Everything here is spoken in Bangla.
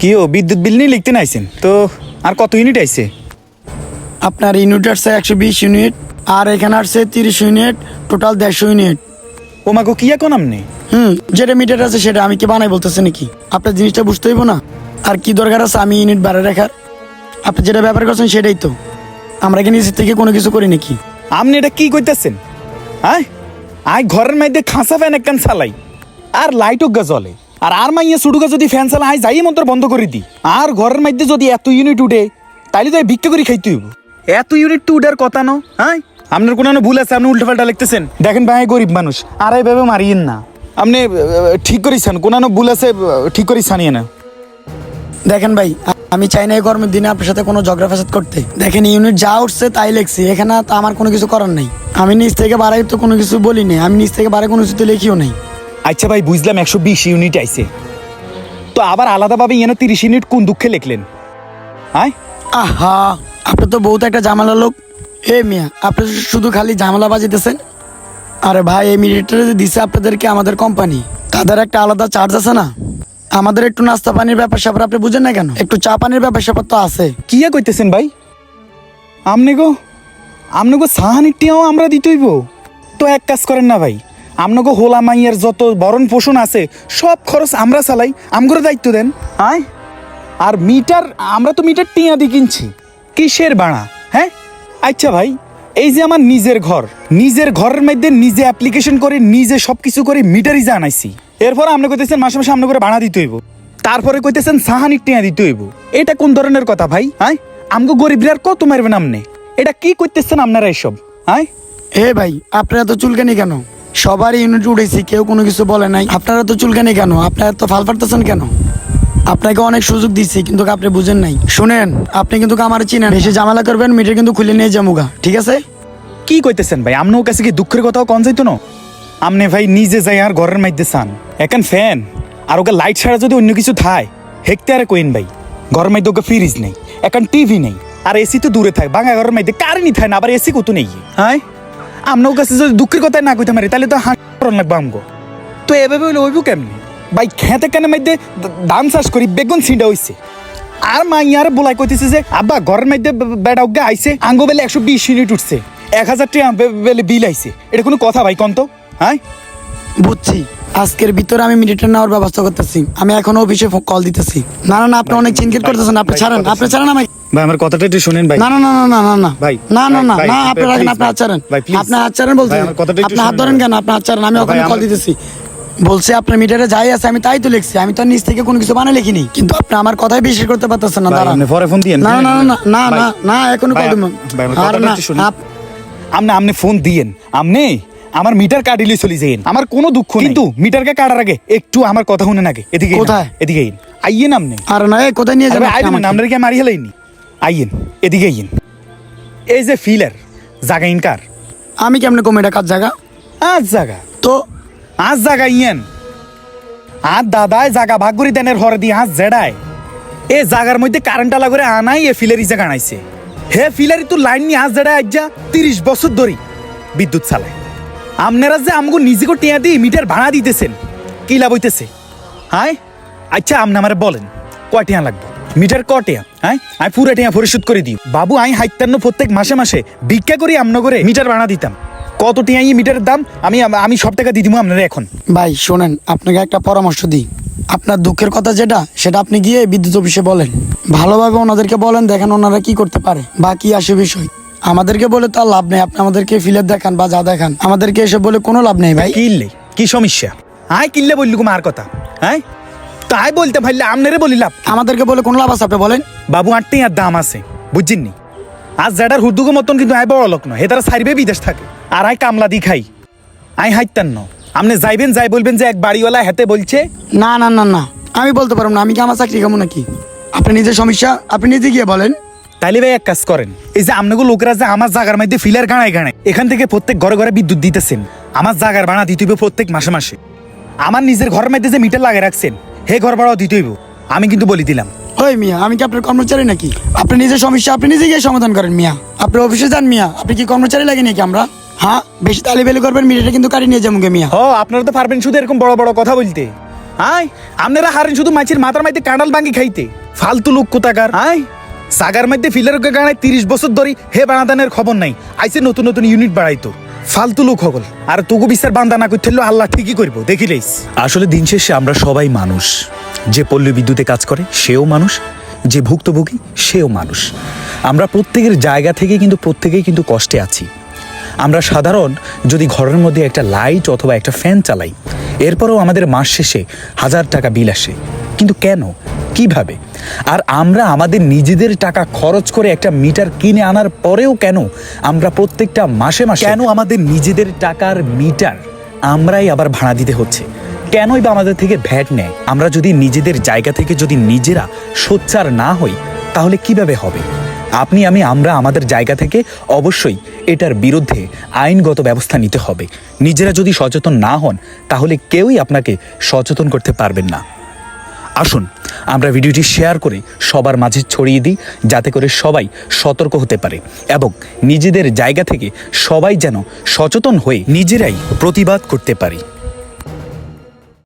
কি ও বিদ্যুৎ বিল নিয়ে লিখতে নাইছেন? তো আর কত ইউনিট আইছে? আপনার ইউনিট আসছে একশো বিশ ইউনিট আর এখানে আসছে তিরিশ ইউনিট টোটাল দেড়শো ইউনিট ও মাগো কি এখন আমনে হুম যেটা মিটার আছে সেটা আমি কি বানাই বলতেছে নাকি? আপনার জিনিসটা বুঝতে হইব না? আর কি দরকার আছে আমি ইউনিট বাড়া রাখার? আপনি যেটা ব্যাপার করছেন সেটাই তো। আমরা কি নিজের থেকে কোনো কিছু করি নাকি? আপনি এটা কি কইতেছেন? হ্যাঁ আই ঘরের মধ্যে খাঁসা ফ্যান একখান চালাই আর লাইটও গা জ্বলে। আর আর মাইয়া সুডুগা যদি ফ্যান চালা আই যাই মন্ত্র বন্ধ করে দি। আর ঘরের মধ্যে যদি এত ইউনিট উঠে তাইলে তো ভিক্ষা করে খাইতে হইব। এত ইউনিট তো উঠার কথা ন হ্যাঁ? আপনার কোনো ভুল আছে আপনি উল্টো পাল্টা লিখতেছেন। দেখেন ভাই গরিব মানুষ আর এইভাবে মারিয়েন না। আপনি ঠিক করিছেন কোনো ভুল আছে ঠিক করিস সানিয়ে না। দেখেন ভাই আমি চাই না এই গরমের দিনে আপনার সাথে কোনো ঝগড়া ফেসাদ করতে। দেখেন ইউনিট যা উঠছে তাই লেখছি এখানে তো আমার কোনো কিছু করার নেই। আমি নিজ থেকে বাড়াই তো কোনো কিছু বলি নাই আমি নিজ থেকে বাড়াই কোনো কিছু তো লিখিও নাই। আচ্ছা ভাই বুঝলাম একশো বিশ ইউনিট আইছে। তো আবার আলাদাভাবে এনে তিরিশ ইউনিট কোন দুঃখে লিখলেন? হ্যাঁ আহা আপনি তো বহুত একটা ঝামেলা লোক। এ মিয়া আপনি শুধু খালি ঝামেলা বাজিতেছেন? আরে ভাই এই মিলিটারি যে দিছে আপনাদেরকে আমাদের কোম্পানি তাদের একটা আলাদা চার্জ আছে না? আমাদের একটু নাস্তা পানির ব্যাপার স্যাপার আপনি বুঝেন না কেন? একটু চা পানির ব্যাপার স্যাপার তো আছে। কি কইতেছেন ভাই? আমনে গো আমনে গো সাহানিটিও আমরা দিতইব। তো এক কাজ করেন না ভাই আমনে গো হোলা মাইয়ের যত বরণ পোষণ আছে সব খরচ আমরা চালাই। আমগরে দায়িত্ব দেন। আয়। আর মিটার আমরা তো মিটার টিয়া দিয়ে কিনছি। কিসের বাড়া হ্যাঁ? আচ্ছা ভাই এই যে আমার নিজের ঘর নিজের ঘরের মধ্যে নিজে অ্যাপ্লিকেশন করে নিজে সব কিছু করে মিটারই জানাইছি। এরপর আপনি কইতেছেন মাসে মাসে আপনি করে ভাড়া দিতে হইব। তারপরে কইতেছেন সাহানির টিয়া দিতে হইব। এটা কোন ধরনের কথা ভাই হ্যাঁ আমগো গরিবরা আর কত মারবেন আমনে এটা কি করতেছেন আপনারা এসব হ্যাঁ এ ভাই আপনারা তো চুলকানি কেন? সবারই ইউনিট উঠেছি কেউ কোনো কিছু বলে নাই। আপনারা তো চুলকানি কেন? আপনারা তো ফাল পারতেছেন কেন? আপনাকে অনেক সুযোগ দিচ্ছি কিন্তু আপনি বুঝেন নাই। শুনেন আপনি কিন্তু আমার চিনেন। বেশি জামালা করবেন মিটার কিন্তু খুলে নিয়ে যামুগা ঠিক আছে? কি কইতেছেন ভাই? আমনের কাছে কি দুঃখের কথাও কন যাইতো না? আমনে ভাই নিজে যাই আর ঘরের মধ্যে চান। এখন ফ্যান আর ওকে লাইট ছাড়া যদি অন্য কিছু থায় হেকতে আরে কইন ভাই। ঘরের মধ্যে ওকে ফ্রিজ নেই এখন টিভি নেই আর এসি তো দূরে থাকে বাঙা ঘরের মধ্যে কারেন্টই থাকে না আবার এসি কত নেই? হ্যাঁ আমনের কাছে যদি দুঃখের কথা না কইতে পারি, তাহলে তো হাঁট লাগবে আমগো। তো এভাবে হইলে ওইব কেমনি? ভাই, খেতে কেন মধ্যে ধান চাষ করি, বেগুন ছিঁড়া হইছে। আর মাইয়ার বলাই কইতেছে যে, আব্বা, ঘরের মধ্যে বেড়া উগা আইছে, আঙ্গো বেলে একশো বিশ ইউনিট উঠছে। এক হাজার টাকা বেলে বিল আইছে। এটা কোনো কথা ভাই কন্ত হ্যাঁ? বুঝছি। আজকের ভিতরে আমি মিটার নেওয়ার ব্যবস্থা করতেছি। আমি এখন অফিসে কল দিতেছি। না না না, আপনি অনেক চিন্তিত করতেছেন। আপনি ছাড়েন আপনি ছাড়েন আমাকে ভাই আমার কথাটা একটু শুনেন ভাই না না না না না না ভাই, না না না না আপনি রাখেন আপনি please। আপনি একটু আপনি হাত ধরেন কেন আপনি ছাড়েন আমি ওখানে কল দিতেছি বলছে আপনার মিটারে যাই আছে আমি তাই তো লিখছি আমি তো নিচ থেকে কোনো কিছু বানাই লিখিনি কিন্তু আপনি আমার কথাই বিশ্বাস করতে পারতেছেন না দাঁড়ান আপনি পরে ফোন দিয়েন। না না না না না না এখন কল দিব ভাই, আমার আর না একটু শুনুন। আপ- আমনে আমনে ফোন দিয়েন আমনে আমার মিটার কাটিলে চলে যাইন আমার কোনো দুঃখ নেই। কিন্তু মিটারকে কাটার আগে একটু আমার কথা শুনে আগে এদিকে কোথায়? এদিকে আইয়েন আমনে আর না কোথায় নিয়ে যাবেন আপনি আপনারা কি মারি হেলাইনি আইয়েন এদিকে আইয়েন এই যে ফিলার জাগা ইনকার আমি কেমনে কমিটা কাজ জায়গা? আজ জাগা তো? আজ জাগা ইয়েন। আর দাদায় জাগা ভাগ করে দেনের হরে দিয়ে হাত জেডায় এ জাগার মধ্যে কারেন্ট আলা করে আনাই এ ফিলারি জাগা আনাইছে। হে ফিলারি তো লাইন নিয়ে হাত জেডায় আজ যা তিরিশ বছর ধরি বিদ্যুৎ চালায়। আপনারা যে আমগো নিজেকে টিয়া দিয়ে মিটার ভাড়া দিতেছেন কি লাভ হইতেছে? হাই আচ্ছা আপনি আমারে বলেন কয় টিয়া লাগবে? মিটার ক টিয়া হ্যাঁ? আমি পুরো টিয়া পরিশোধ করে দিই। বাবু আমি হাইতান্ন প্রত্যেক মাসে মাসে ভিক্ষা করি আমনগরে মিটার ভাড়া দিতাম। কত টিয়া মিটারের দাম? আমি আমি সব টাকা দিয়ে দিব আপনারা এখন। ভাই শোনেন আপনাকে একটা পরামর্শ দিই। আপনার দুঃখের কথা যেটা সেটা আপনি গিয়ে বিদ্যুৎ অফিসে বলেন। ভালোভাবে ওনাদেরকে বলেন দেখেন ওনারা কি করতে পারে বা কি আসে বিষয়। আমাদেরকে বলে তো আর লাভ নেই। আপনি আমাদেরকে ফিলের দেখান বা যা দেখান। আমাদেরকে এসে বলে কোনো লাভ নেই ভাই। কিনলে? কি সমস্যা? আয় কিনলে বললু আর কথা। হ্যাঁ তাই বলতে ভাইলে আমনেরে বলিলাম আমাদেরকে বলে কোনো লাভ আছে আপনি বলেন। বাবু আটটি আর দাম আছে বুঝছেননি? আজ যাটার হুদুগো মতন কিন্তু আয় বড় লোক নয় হে তারা সাইবে বিদেশ থাকে। আর আয় কামলা দি খাই। আই হাইতান ন। আপনি যাইবেন যাই বলবেন যে এক বাড়িওয়ালা হেতে বলছে না না না না আমি বলতে পারব না আমি কি আমার চাকরি খাব নাকি? আপনি নিজের সমস্যা আপনি নিজে গিয়ে বলেন। তাইলে ভাই এক কাজ করেন এই যে আমনাগো লোকেরা যে আমার জাগার মধ্যে ফিলার গাড়ায় গাড়ায় এখান থেকে প্রত্যেক ঘরে ঘরে বিদ্যুৎ দিতেছেন। আমার জাগার ভাড়া দিতে হইবে প্রত্যেক মাসে মাসে। আমার নিজের ঘরের মধ্যে যে মিটার লাগিয়ে রাখছেন হে ঘর ভাড়াও দিতে হইব। আমি কিন্তু বলি দিলাম। ওই মিয়া আমি কি আপনার কর্মচারী নাকি? আপনি নিজের সমস্যা আপনি নিজে গিয়ে সমাধান করেন মিয়া। আপনি অফিসে যান মিয়া। আপনি কি কর্মচারী লাগে নাকি আমরা? হ্যাঁ বেশি তালি বেলি করবেন মিটারটা কিন্তু কাটি নিয়ে যাব মিয়া। ও আপনারা তো পারবেন শুধু এরকম বড় বড় কথা বলতে। আয় আপনারা হারেন শুধু মাছের মাথার মাইতে কাঁডাল ভাঙ্গি খাইতে। ফালতু লোক কোথাকার। আয় সাগার মধ্যে ফিলের গাড়ায় তিরিশ বছর ধরে হে বানাদানের খবর নাই। আইসে নতুন নতুন ইউনিট বাড়াইতো। ফালতু লোক হগল। আর তুগু বিচার বান্দা না করতে আল্লাহ ঠিকই করব, দেখিলেইস। আসলে দিন শেষে আমরা সবাই মানুষ। যে পল্লী বিদ্যুতে কাজ করে, সেও মানুষ। যে ভুক্তভোগী, সেও মানুষ। আমরা প্রত্যেকের জায়গা থেকে কিন্তু প্রত্যেকেই কিন্তু কষ্টে আছি। আমরা সাধারণ যদি ঘরের মধ্যে একটা লাইট অথবা একটা ফ্যান চালাই, এরপরেও আমাদের মাস শেষে হাজার টাকা বিল আসে। কিন্তু কেন? কীভাবে? আর আমরা আমাদের নিজেদের টাকা খরচ করে একটা মিটার কিনে আনার পরেও কেন আমরা প্রত্যেকটা মাসে মাসে কেন আমাদের নিজেদের টাকার মিটার আমরাই আবার ভাড়া দিতে হচ্ছে? কেনই বা আমাদের থেকে ভ্যাট নেয়? আমরা যদি নিজেদের জায়গা থেকে যদি নিজেরা সোচ্চার না হই, তাহলে কীভাবে হবে? আপনি, আমি, আমরা আমাদের জায়গা থেকে অবশ্যই এটার বিরুদ্ধে আইনগত ব্যবস্থা নিতে হবে। নিজেরা যদি সচেতন না হন, তাহলে কেউই আপনাকে সচেতন করতে পারবেন না। আসুন, আমরা ভিডিওটি শেয়ার করে সবার মাঝে ছড়িয়ে দিই, যাতে করে সবাই সতর্ক হতে পারে এবং নিজেদের জায়গা থেকে সবাই যেন সচেতন হয়ে নিজেরাই প্রতিবাদ করতে পারি।